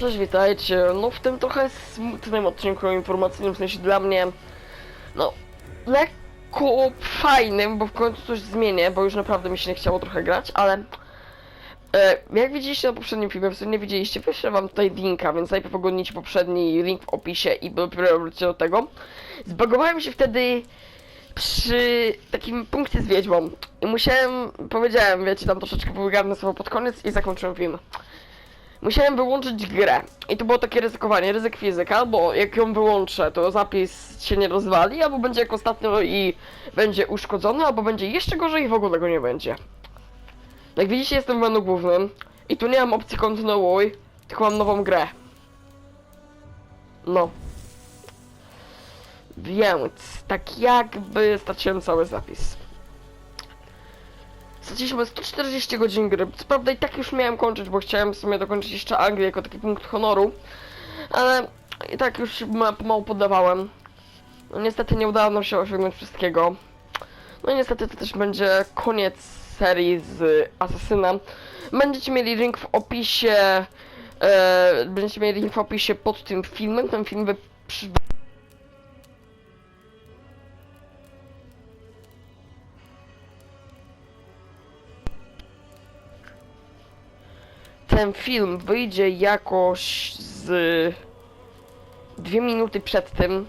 Cześć, witajcie. No w tym trochę smutnym odcinku informacyjnym, w sensie dla mnie, no, lekko fajnym, bo w końcu coś zmienię, bo już naprawdę mi się nie chciało trochę grać, ale e, jak widzieliście na poprzednim filmie, w sumie nie widzieliście, wyślę wam tutaj linka, więc najpierw oglądnijcie poprzedni link w opisie i dopiero wrócicie do tego. Zbagowałem się wtedy przy takim punkcie z wiedźmą i musiałem, powiedziałem, wiecie, tam troszeczkę powygarnę słowo pod koniec i zakończyłem film. Musiałem wyłączyć grę. I to było takie ryzykowanie, ryzyk fizyka, albo jak ją wyłączę, to zapis się nie rozwali, albo będzie jak ostatnio i będzie uszkodzony, albo będzie jeszcze gorzej i w ogóle go nie będzie. Jak widzicie, jestem w menu głównym i tu nie mam opcji kontynuuj, tylko mam nową grę. No. Więc, tak jakby straciłem cały zapis. Straciliśmy 140 godzin gry. Co prawda i tak już miałem kończyć, bo chciałem w sumie dokończyć jeszcze Anglię jako taki punkt honoru. Ale i tak już ma, pomału poddawałem. No niestety nie udało nam się osiągnąć wszystkiego. No i niestety to też będzie koniec serii z Asasyna. Będziecie mieli link w opisie. E, będziecie mieli link w opisie pod tym filmem. Ten film wy, ten film wyjdzie jakoś z dwie minuty przed tym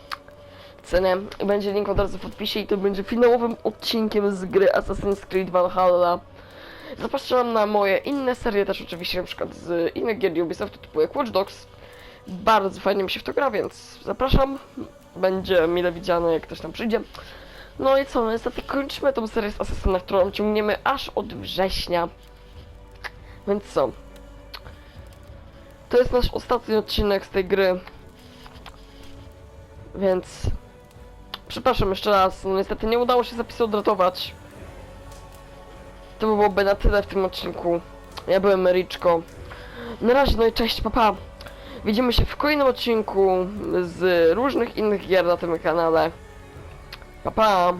cenem i będzie link od razu w podpisie i to będzie finałowym odcinkiem z gry Assassin's Creed Valhalla. Zapraszam na moje inne serie też oczywiście na przykład z innych gier Ubisoftu typu jak Watch Dogs. Bardzo fajnie mi się w to gra, więc zapraszam. Będzie mile widziane jak ktoś tam przyjdzie. No i co, no niestety kończymy tą serię z Assassina, którą ciągniemy aż od września. Więc co? To jest nasz ostatni odcinek z tej gry. Więc... Przepraszam jeszcze raz, no niestety nie udało się zapisu odratować. To byłoby na tyle w tym odcinku. Ja byłem Mericzko. Na razie, no i cześć, papa. Widzimy się w kolejnym odcinku z różnych innych gier na tym kanale. Pa, pa.